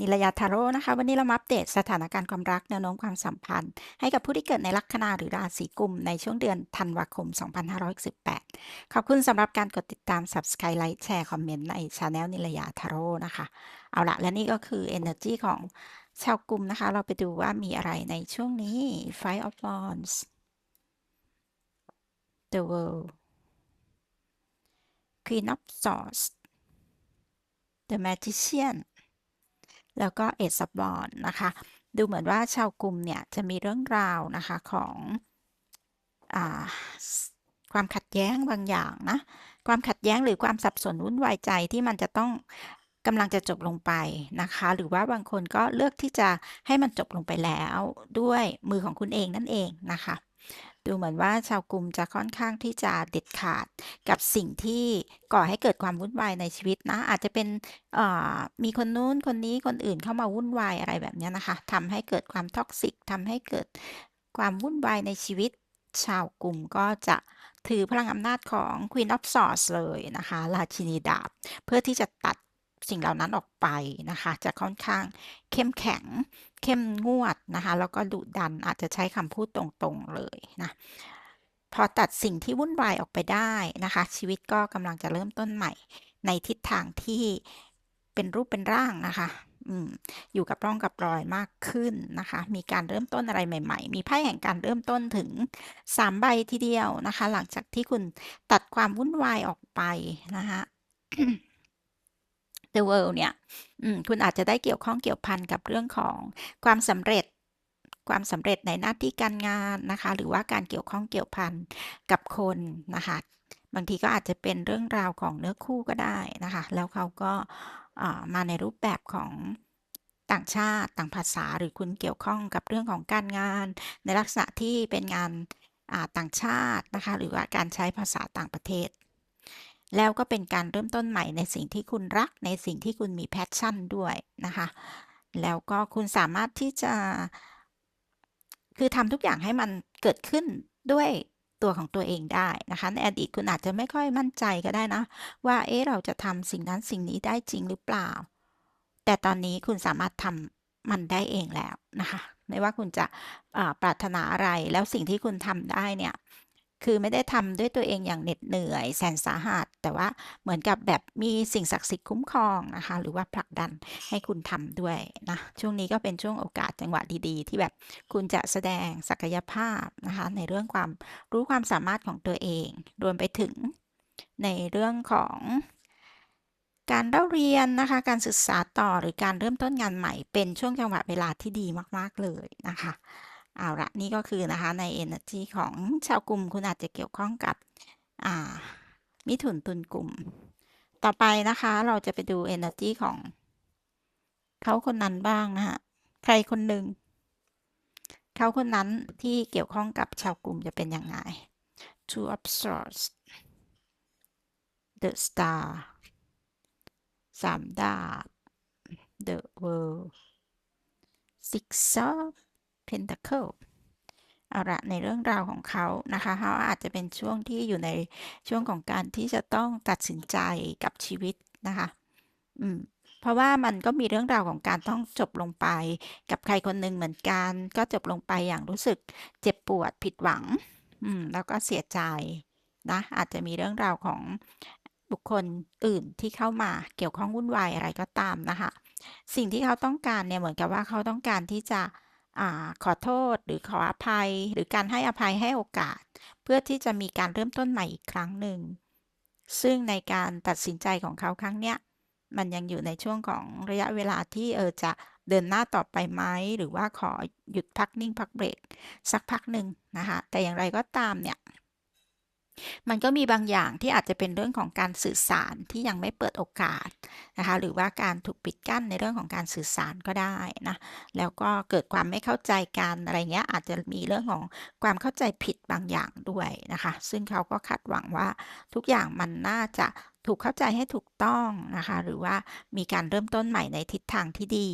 นิลยาทาโร่นะคะ วันนี้เรามาอัปเดตสถานการณ์ความรักแนวโน้มความสัมพันธ์ ให้กับผู้ที่เกิดในลัคนาหรือราศีกุม ในช่วงเดือนธันวาคม 2518 ขอบคุณสำหรับการกดติดตาม Subscribe ไลค์แชร์ คอมเมนต์ในช anel นิลยาทาโร่นะคะ เอาละและนี่ก็คือ Energy ของชาวกุมนะคะ เราไปดูว่ามีอะไรในช่วงนี้ Five of Wands The World Queen of Swords The Magician แล้วก็เอสบอนนะคะ ดูเหมือนว่าชาวกลุ่มเนี่ยจะมีเรื่องราวนะคะของอความขัดแย้งบางอย่างนะ ความขัดแย้งหรือความสับสนวุ่นวายใจที่มันจะต้องกำลังจะจบลงไปนะคะ หรือว่าบางคนก็เลือกที่จะให้มันจบลงไปแล้วด้วยมือของคุณเองนั่นเองนะคะ ดูเหมือนว่าชาวกลุ่มจะค่อนข้างที่จะเด็ดขาดกับสิ่งที่ก่อให้เกิดความวุ่นวายในชีวิตนะ อาจจะเป็นมีคนนู้นคนนี้คนอื่นเข้ามาวุ่นวายอะไรแบบนี้นะคะทำให้เกิดความท็อกซิกทำให้เกิดความวุ่นวายในชีวิตชาวกลุ่มก็จะถือพลังอำนาจของ Queen of Swords เลยนะคะ ราชินีดาบ เพื่อที่จะตัดสิ่งเหล่านั้นออกไปนะคะ จะค่อนข้างเข้มแข็ง เข้มงวดนะคะ แล้วก็ดุดันอาจจะใช้คำพูดตรงๆเลยนะพอตัดสิ่งที่วุ่นวายออกไปได้นะคะ ชีวิตก็กำลังจะเริ่มต้นใหม่ ในทิศทางที่เป็นรูปเป็นร่างนะคะออยู่กับร่องกับรอยมากขึ้นนะคะ มีการเริ่มต้นอะไรใหม่ ๆ มีไพ่แห่งการเริ่มต้นถึง 3 ใบทีเดียวนะคะ หลังจากที่คุณตัดความวุ่นวายออกไปนะคะ The World เนี่ย คุณอาจจะได้เกี่ยวข้องเกี่ยวพันกับเรื่องของความสำเร็จความสำเร็จในหน้าที่การงานนะคะ หรือว่าการเกี่ยวข้องเกี่ยวพันกับคนนะคะบางทีก็อาจจะเป็นเรื่องราวของเนื้อคู่ก็ได้นะคะ แล้วเขาก็มาในรูปแบบของต่างชาติต่างภาษาหรือคุณเกี่ยวข้องกับเรื่องของการงาน ในลักษณะที่เป็นงานต่างชาตินะคะ หรือว่าการใช้ภาษาต่างประเทศ แล้วก็เป็นการเริ่มต้นใหม่ในสิ่งที่คุณรัก ในสิ่งที่คุณมีแพชชั่นด้วยนะคะ แล้วก็คุณสามารถที่จะ คือทำทุกอย่างให้มันเกิดขึ้นด้วยตัวของตัวเองได้นะคะ ในอดีตคุณอาจจะไม่ค่อยมั่นใจก็ได้นะ ว่าเอ๊ะเราจะทำสิ่งนั้นสิ่งนี้ได้จริงหรือเปล่า แต่ตอนนี้คุณสามารถทำมันได้เองแล้วนะคะ ไม่ว่าคุณจะปรารถนาอะไรแล้วสิ่งที่คุณทำได้เนี่ย คือไม่ได้ทำด้วยตัวเองอย่างเหน็ดเหนื่อยแสนสาหัส แต่ว่าเหมือนกับแบบมีสิ่งศักดิ์สิทธิ์คุ้มครองนะคะ หรือว่าผลักดันให้คุณทำด้วยนะ ช่วงนี้ก็เป็นช่วงโอกาสจังหวะดีๆ ที่แบบคุณจะแสดงศักยภาพนะคะ ในเรื่องความรู้ความสามารถของตัวเอง รวมไปถึงในเรื่องของการเล่าเรียนนะคะ การศึกษาต่อหรือการเริ่มต้นงานใหม่เป็นช่วงจังหวะเวลาที่ดีมาก ๆ เลยนะคะ เอาละนี่ก็คือนะคะใน Energy ของชาวกลุ่มคุณอาจจะเกี่ยวข้องกับมิถุนตุนกลุ่ม ต่อไปนะคะเราจะไปดู Energy ของเขาคนนั้นบ้างนะฮะใครคนหนึ่งเขาคนนั้นที่เกี่ยวข้องกับชาวกลุ่มจะเป็นยังไง Two of Swords The Star สามดาบ The World Six of Pentacle เอาละในเรื่องราวของเขานะคะเขาอาจจะเป็นช่วงที่อยู่ในช่วงของการที่จะต้องตัดสินใจกับชีวิตนะคะ อืม เพราะว่ามันก็มีเรื่องราวของการต้องจบลงไป กับใครคนหนึ่งเหมือนกัน ก็จบลงไปอย่างรู้สึกเจ็บปวดผิดหวัง อืม แล้วก็เสียใจนะ อาจจะมีเรื่องราวของบุคคลอื่นที่เข้ามาเกี่ยวข้องวุ่นวายอะไรก็ตามนะคะ สิ่งที่เขาต้องการเนี่ยเหมือนกับว่าเขาต้องการที่จะ ขอโทษหรือขออภัย หรือการให้อภัยให้โอกาส เพื่อที่จะมีการเริ่มต้นใหม่อีกครั้งหนึ่ง ซึ่งในการตัดสินใจของเขาครั้งเนี้ยมันยังอยู่ในช่วงของระยะเวลาที่เออจะเดินหน้าต่อไปไหมหรือว่าขอหยุดพักนิ่งพักเบรกสักพักหนึ่งนะคะแต่อย่างไรก็ตามเนี่ย มันก็มีบางอย่างที่อาจจะเป็นเรื่องของการสื่อสารที่ยังไม่เปิดโอกาสนะคะหรือว่าการถูกปิดกั้นในเรื่องของการสื่อสารก็ได้นะแล้วก็เกิดความไม่เข้าใจกันอะไรเงี้ยอาจจะมีเรื่องของความเข้าใจผิดบางอย่างด้วยนะคะซึ่งเขาก็คาดหวังว่าทุกอย่างมันน่าจะถูกเข้าใจให้ถูกต้องนะคะหรือว่ามีการเริ่มต้นใหม่ในทิศทางที่ดี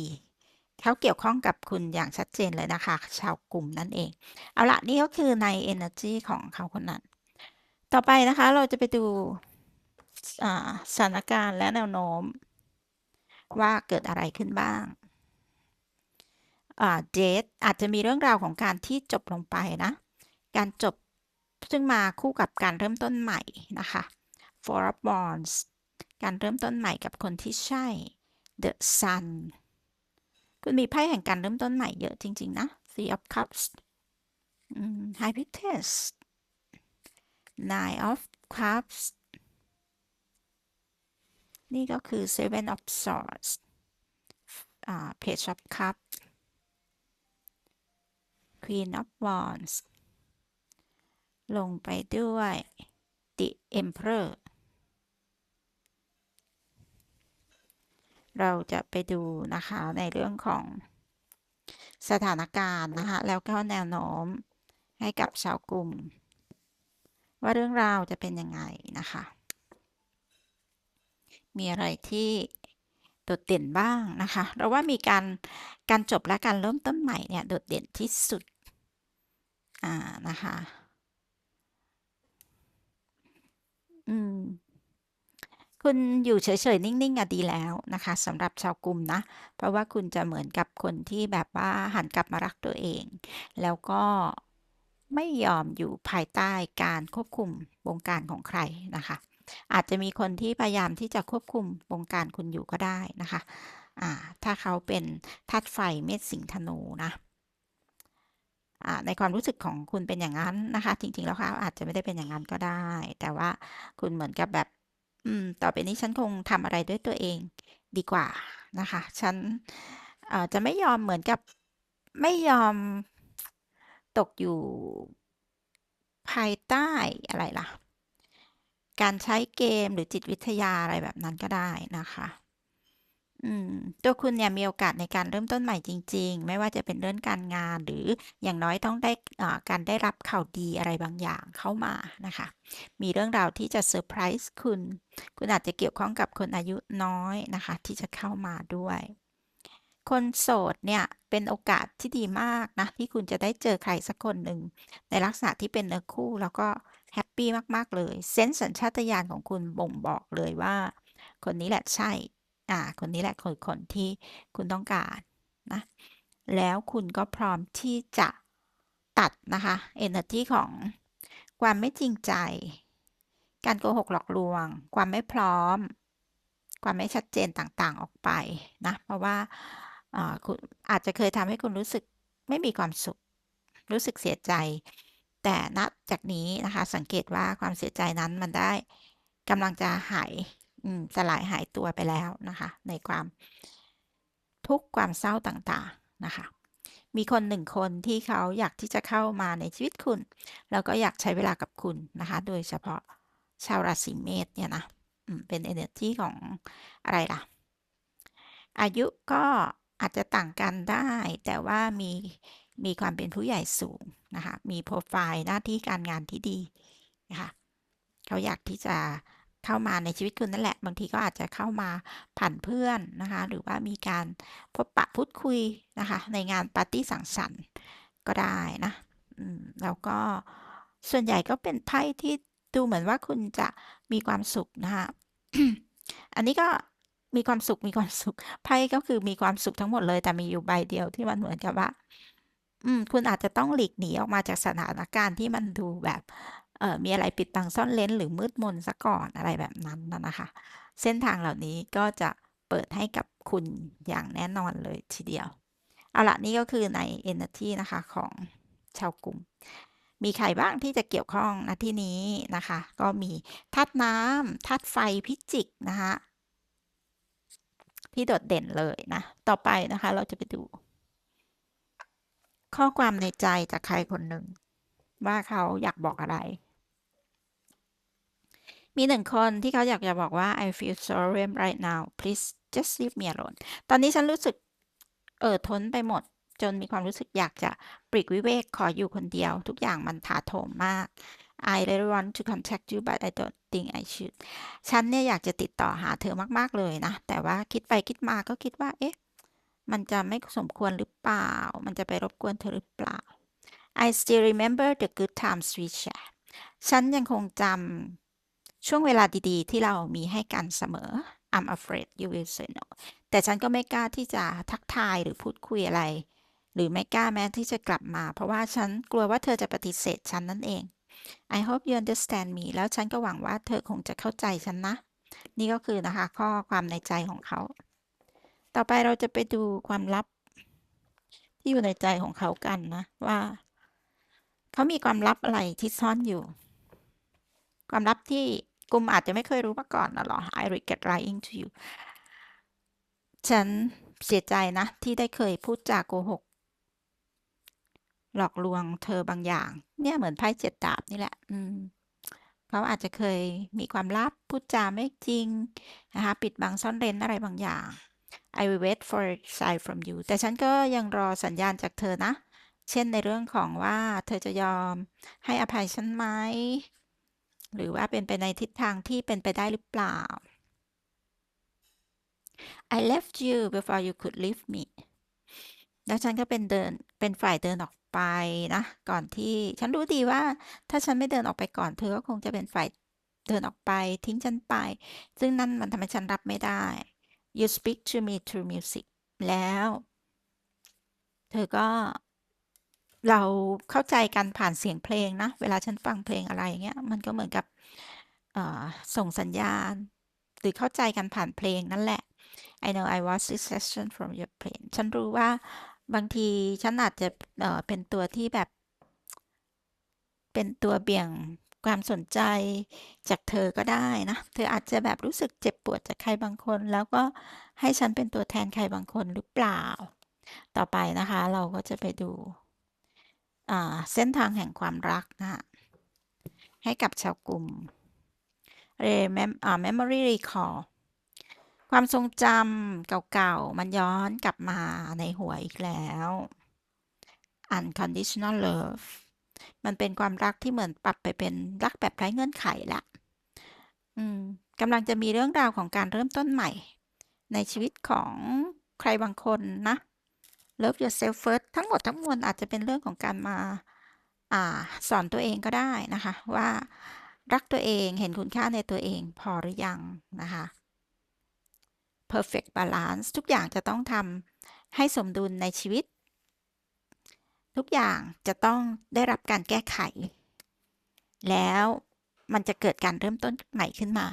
เขาเกี่ยวข้องกับคุณอย่างชัดเจนเลยนะคะ ชาวกลุ่มนั่นเอง เอาละนี่ก็คือใน energy ของเขาคนนั้น ต่อไปนะคะเราจะไปดูสถานการณ์และแนวโน้ม ว่าเกิดอะไรขึ้นบ้างอ่า date อาจจะมีเรื่องราวของการที่จบลงไปนะ การจบซึ่งมาคู่กับการเริ่มต้นใหม่นะคะ four of wands การเริ่มต้นใหม่กับคนที่ใช่ the sun คุณมีไพ่แห่งการเริ่มต้นใหม่เยอะจริง ๆ นะ three of cups high priestess nine of cups นี่ก็คือ seven of swords อ่า page of cups queen of wands ลงไปด้วย the emperor เราจะไปดูนะคะในเรื่องของสถานการณ์นะคะ แล้วก็แนวโน้มให้กับชาวกลุ่ม ว่าเรื่องราวจะเป็นยังไงนะคะ มีอะไรที่โดดเด่นบ้างนะคะเราว่ามีการการจบและการเริ่มต้นใหม่เนี่ยโดดเด่นที่สุดอ่านะคะอืมคุณอยู่เฉยๆนิ่งๆอะดีแล้วนะคะสำหรับชาวกลุ่มนะ เพราะว่าคุณจะเหมือนกับคนที่แบบว่าหันกลับมารักตัวเอง แล้วก็ ไม่ยอมอยู่ภายใต้การควบคุมวงการของใครนะคะ อาจจะมีคนที่พยายามที่จะควบคุมวงการคุณอยู่ก็ได้นะคะอ่าถ้าเขาเป็นธาตุไฟเมษสิงธนูนะในความรู้สึกของคุณเป็นอย่างนั้นนะคะ จริง ๆ แล้วเขาอาจจะไม่ได้เป็นอย่างนั้นก็ได้ แต่ว่าคุณเหมือนกับแบบ อืม ต่อไปนี้ฉันคงทำอะไรด้วยตัวเองดีกว่านะคะ ฉันจะไม่ยอมเหมือนกับไม่ยอม ตกอยู่ภายใต้อะไรล่ะ การใช้เกมหรือจิตวิทยาอะไรแบบนั้นก็ได้นะคะอืมตัวคุณเนี่ยมีโอกาสในการเริ่มต้นใหม่จริง ๆ ไม่ว่าจะเป็นเรื่องการงานหรืออย่างน้อยต้องได้อ่าการได้รับข่าวดีอะไรบางอย่างเข้ามานะคะ มีเรื่องราวที่จะเซอร์ไพรส์คุณ คุณอาจจะเกี่ยวข้องกับคนอายุน้อยนะคะ ที่จะเข้ามาด้วย คนโสดเนี่ยเป็นโอกาสที่ดีมากนะ ที่คุณจะได้เจอใครสักคนหนึ่ง ในลักษณะที่เป็นเนื้อคู่แล้วก็แฮปปี้มาก ๆ เลยเซนส์สัญชาตญาณของคุณบ่งบอกเลยว่า คนนี้แหละใช่ อ่า คนนี้แหละคือคนที่คุณต้องการนะ แล้วคุณก็พร้อมที่จะตัดนะคะ energy ของความไม่จริงใจ การโกหกหลอกลวง ความไม่พร้อม ความไม่ชัดเจนต่างๆออกไปนะ เพราะว่า คุณอาจจะเคยทำให้คุณรู้สึกไม่มีความสุข รู้สึกเสียใจ แต่ณจากนี้นะคะ สังเกตว่าความเสียใจนั้นมันได้กำลังจะหายสลายหายตัวไปแล้วนะคะ ในความทุกข์ความเศร้าต่างๆนะคะ มีคนหนึ่งคนที่เขาอยากที่จะเข้ามาในชีวิตคุณ แล้วก็อยากใช้เวลากับคุณนะคะ โดยเฉพาะชาวราศีเมษเนี่ยนะอืมเป็น energy ของอะไรล่ะ อายุก็ อาจจะต่างกันได้ แต่ว่ามีมีความเป็นผู้ใหญ่สูงนะคะ มีโปรไฟล์หน้าที่การงานที่ดีนะคะเขาอยากที่จะเข้ามาในชีวิตคุณนั่นแหละ บางทีก็อาจจะเข้ามาผ่านเพื่อนนะคะ หรือว่ามีการพบปะพูดคุยนะคะ ในงานปาร์ตี้สังสรรค์ก็ได้นะแล้วก็ส่วนใหญ่ก็เป็นไพ่ที่ดูเหมือนว่าคุณจะมีความสุขนะคะอันนี้ก็ มีความสุขมีความสุขไพ่ก็คือมีความสุขทั้งหมดเลย แต่มีอยู่ใบเดียวที่มันเหมือนกับว่า อืม คุณอาจจะต้องหลีกหนีออกมาจากสถานการณ์ที่มันดูแบบเอ่อมีอะไรปิดบังซ่อนเร้นหรือมืดมนซะก่อนอะไรแบบนั้นนะคะ เส้นทางเหล่านี้ก็จะเปิดให้กับคุณอย่างแน่นอนเลยทีเดียว เอาละนี่ก็คือใน energy นะคะของชาวกลุ่ม มีใครบ้างที่จะเกี่ยวข้องณที่นี้นะคะ ก็มีธาตุน้ำธาตุไฟพิจิกนะคะ ที่โดดเด่นเลยนะ ต่อไปนะคะเราจะไปดู ข้อความในใจจากใครคนหนึ่ง ว่าเขาอยากบอกอะไร มีหนึ่งคนที่เขาอยากจะบอกว่า I feel sorry right now please just leave me alone ตอนนี้ฉันรู้สึกเออทนไปหมด จนมีความรู้สึกอยากจะปลีกวิเวกขออยู่คนเดียว ทุกอย่างมันถาโถมมาก I really want to contact you but I don't think I should ฉันเนี่ยอยากจะติดต่อหาเธอมากๆเลยนะ แต่ว่าคิดไปคิดมาก็คิดว่า เอ๊ะ มันจะไม่สมควรหรือเปล่า มันจะไปรบกวนเธอหรือเปล่า I still remember the good times we shared ฉันยังคงจำช่วงเวลาดีๆ ที่เรามีให้กันเสมอ I'm afraid you will say no แต่ฉันก็ไม่กล้าที่จะทักทายหรือพูดคุยอะไร หรือไม่กล้าแม้ที่จะกลับมา เพราะว่าฉันกลัวว่าเธอจะปฏิเสธฉันนั่นเอง I hope you understand me แล้วฉันก็หวังว่าเธอคงจะเข้าใจฉันนะ นี่ก็คือนะคะ ข้อความในใจของเขา ต่อไปเราจะไปดูความลับ ที่อยู่ในใจของเขากันนะ ว่า เขามีความลับอะไรที่ซ่อนอยู่ ความลับที่กลุ่มอาจจะไม่เคยรู้มาก่อนนะหรอ I regret lying to you ฉันเสียใจนะ ที่ได้เคยพูดจาโกหก หลอกลวงเธอบางอย่าง เนี่ยเหมือนไพ่เจ็ดดาบนี่แหละ อืมเขาอาจจะเคยมีความลับพูดจาไม่จริงนะคะปิดบังซ่อนเร้นอะไรบางอย่าง I will wait for a sign from you แต่ฉันก็ยังรอสัญญาณจากเธอนะ เช่นในเรื่องของว่าเธอจะยอมให้อภัยฉันไหม หรือว่าเป็นไปในทิศทางที่เป็นไปได้หรือเปล่า I left you before you could leave me แล้วฉันก็เป็นเดินเป็นฝ่ายเดินออกไปนะ ก่อนที่ฉันรู้ดีว่า ถ้าฉันไม่เดินออกไปก่อนเธอก็คงจะเป็นฝ่ายเดินออกไปทิ้งฉันไป ซึ่งนั่นมันทำให้ฉันรับไม่ได้ You speak to me through music แล้ว เธอก็เราเข้าใจกันผ่านเสียงเพลงนะ เวลาฉันฟังเพลงอะไรเงี้ย มันก็เหมือนกับส่งสัญญาณ หรือเข้าใจกันผ่านเพลงนั่นแหละ I know I was distraction from your plane ฉันรู้ว่า บางทีฉันอาจจะเเป็นตัวที่แบบเป็นตัวเบี่ยงความสนใจจากเธอก็ได้นะ เธออาจจะแบบรู้สึกเจ็บปวดจากใครบางคน แล้วก็ให้ฉันเป็นตัวแทนใครบางคนหรือเปล่า ต่อไปนะคะเราก็จะไปดูเส้นทางแห่งความรักนะให้กับชาวกลุ่ม Memory Recall ความทรงจำเก่าๆ มันย้อนกลับมาในหัวอีกแล้ว unconditional love มันเป็นความรักที่เหมือนปรับไปเป็นรักแบบไร้เงื่อนไขละอืมกำลังจะมีเรื่องราวของการเริ่มต้นใหม่ ในชีวิตของใครบางคนนะ love yourself first ทั้งหมดทั้งมวลอาจจะเป็นเรื่องของการมาอ่าสอนตัวเองก็ได้นะคะ ว่ารักตัวเองเห็นคุณค่าในตัวเองพอหรือยังนะคะ perfect balance ทุกอย่างจะต้องทำให้สมดุลในชีวิต ทุกอย่างจะต้องได้รับการแก้ไข แล้วมันจะเกิดการเริ่มต้นใหม่ขึ้นมา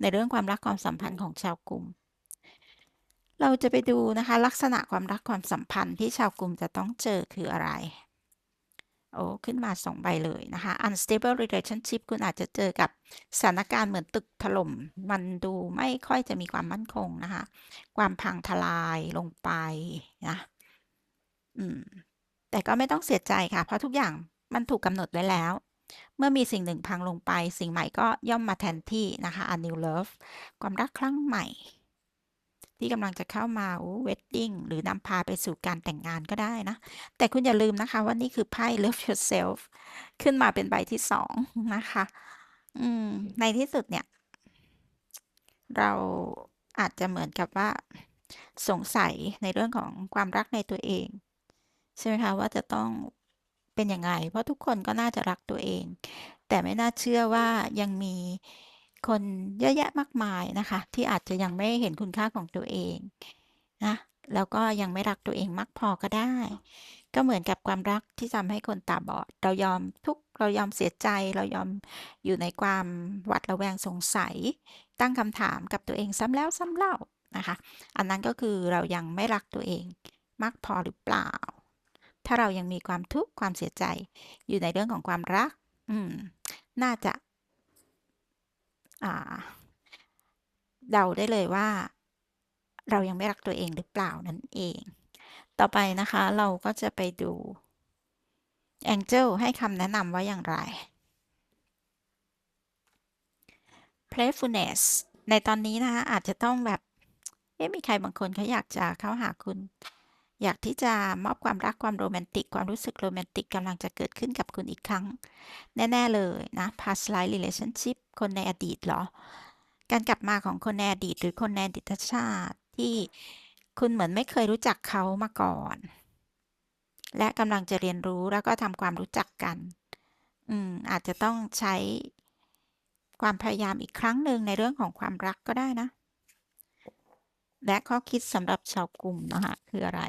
ในเรื่องความรักความสัมพันธ์ของชาวกลุ่ม เราจะไปดูนะคะลักษณะความรักความสัมพันธ์ที่ชาวกลุ่มจะต้องเจอคืออะไร โอ้ขึ้นมาสองใบเลยนะคะ unstable relationship คุณอาจจะเจอกับสถานการณ์เหมือนตึกถล่ม มันดูไม่ค่อยจะมีความมั่นคงนะคะ ความพังทลายลงไปนะอืมแต่ก็ไม่ต้องเสียใจค่ะ เพราะทุกอย่างมันถูกกำหนดไว้แล้ว เมื่อมีสิ่งหนึ่งพังลงไป สิ่งใหม่ก็ย่อมมาแทนที่นะคะ a new love ความรักครั้งใหม่ ที่กำลังจะเข้ามาเวดดิ้งหรือนำพาไปสู่การแต่งงานก็ได้นะ แต่คุณอย่าลืมนะคะว่านี่คือไพ่ Love Yourself ขึ้นมาเป็นใบที่สองนะคะอืมในที่สุดเนี่ย เราอาจจะเหมือนกับว่า สงสัยในเรื่องของความรักในตัวเอง ใช่ไหมคะว่าจะต้องเป็นยังไง เพราะทุกคนก็น่าจะรักตัวเอง แต่ไม่น่าเชื่อว่ายังมี คนเยอะแยะมากมายนะคะ ที่อาจจะยังไม่เห็นคุณค่าของตัวเองนะแล้วก็ยังไม่รักตัวเองมากพอก็ได้ ก็เหมือนกับความรักที่ทำให้คนตาบอด เรายอมทุกเรายอมเสียใจ เรายอมอยู่ในความหวัดระแวงสงสัย ตั้งคำถามกับตัวเองซ้ำแล้วซ้ำเล่านะคะ อันนั้นก็คือเรายังไม่รักตัวเองมากพอหรือเปล่า ถ้าเรายังมีความทุกข์ความเสียใจ อยู่ในเรื่องของความรัก อืม น่าจะ เดาได้เลยว่า เรายังไม่รักตัวเองหรือเปล่านั่นเอง ต่อไปนะคะเราก็จะไปดู Angel ให้คำแนะนำว่าอย่างไร Playfulness ในตอนนี้นะคะอาจจะต้องแบบ เอ๊ะมีใครบางคนเขาอยากจะเข้าหาคุณ อยากที่จะมอบความรักความโรแมนติก ความรู้สึกโรแมนติกกำลังจะเกิดขึ้นกับคุณอีกครั้ง แน่ ๆ เลยนะ past life relationship คนในอดีตเหรอ การกลับมาของคนในอดีต หรือคนในอดีตชาติที่คุณเหมือนไม่เคยรู้จักเขามาก่อน และกำลังจะเรียนรู้แล้วก็ทำความรู้จักกัน อืม อาจจะต้องใช้ความพยายามอีกครั้งหนึ่งในเรื่องของความรักก็ได้นะ และข้อคิดสำหรับชาวกลุ่มนะคะคืออะไร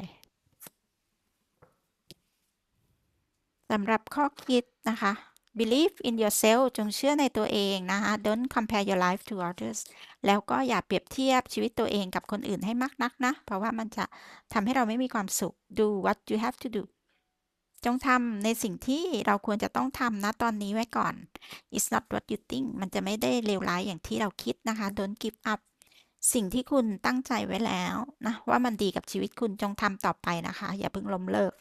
สำหรับข้อคิดนะคะ believe in yourself จงเชื่อในตัวเองนะคะ don't compare your life to others แล้วก็อย่าเปรียบเทียบชีวิตตัวเองกับคนอื่นให้มากนักนะ เพราะว่ามันจะทำให้เราไม่มีความสุข do what you have to do จงทำในสิ่งที่เราควรจะต้องทำนะตอนนี้ไว้ก่อน it's not what you think มันจะไม่ได้เลวร้ายอย่างที่เราคิดนะคะ don't give up สิ่งที่คุณตั้งใจไว้แล้วนะว่ามันดีกับชีวิตคุณจงทำต่อไปนะคะ อย่าเพิ่งล้มเลิก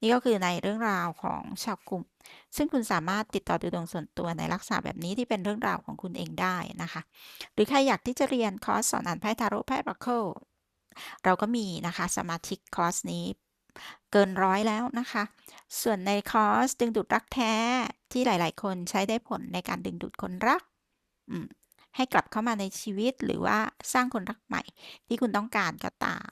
นี่ก็คือในเรื่องราวของชาวกลุ่ม ซึ่งคุณสามารถติดต่อดูดวงส่วนตัวในลักษณะแบบนี้ที่เป็นเรื่องราวของคุณเองได้นะคะ หรือใครอยากที่จะเรียนคอร์สสอนอ่านไพ่ทาโร่ไพ่บราเคิลเราก็มีนะคะสมาชิกคอร์สนี้เกินร้อยแล้วนะคะ ส่วนในคอร์สดึงดูดรักแท้ที่หลาย ๆ คนใช้ได้ผลในการดึงดูดคนรัก อืม ให้กลับเข้ามาในชีวิต หรือว่าสร้างคนรักใหม่ ที่คุณต้องการก็ตาม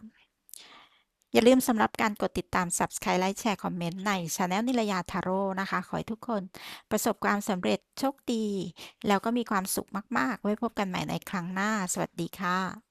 อย่าลืมสำหรับการกดติดตาม Subscribe ไลค์แชร์คอมเมนต์ในช anel นิรยาทาโร่นะคะ ขอให้ทุกคนประสบความสำเร็จโชคดี แล้วก็มีความสุขมาก ๆ ไว้พบกันใหม่ในครั้งหน้า สวัสดีค่ะ